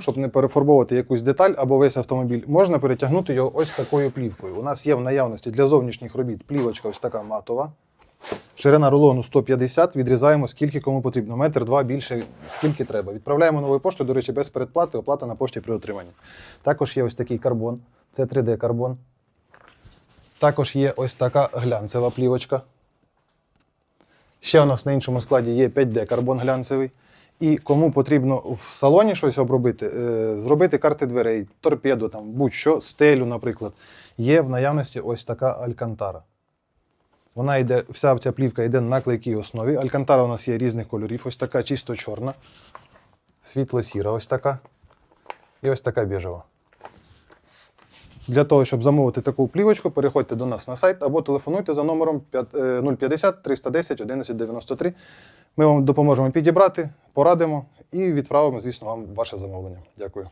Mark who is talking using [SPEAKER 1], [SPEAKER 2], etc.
[SPEAKER 1] Щоб не перефарбовувати якусь деталь або весь автомобіль, можна перетягнути його ось такою плівкою. У нас є в наявності для зовнішніх робіт плівочка ось така матова. Ширина рулону 150, відрізаємо скільки кому потрібно. Метр два більше, скільки треба. Відправляємо новою поштою, до речі, без передплати, оплата на пошті при отриманні. Також є ось такий карбон, це 3D карбон. Також є ось така глянцева плівочка. Ще у нас на іншому складі є 5D карбон глянцевий. І кому потрібно в салоні щось обробити, е, зробити карти дверей, торпеду, там, будь-що, стелю, наприклад, є в наявності ось така алькантара. Вона йде, вся ця плівка йде на клейкій основі. Алькантара у нас є різних кольорів. Ось така чисто чорна, світло-сіра, ось така. І ось така біжева. Для того, щоб замовити таку плівочку, переходьте до нас на сайт або телефонуйте за номером 5- е, 050 310 1193. Ми вам допоможемо підібрати, порадимо і відправимо, звісно, вам ваше замовлення. Дякую.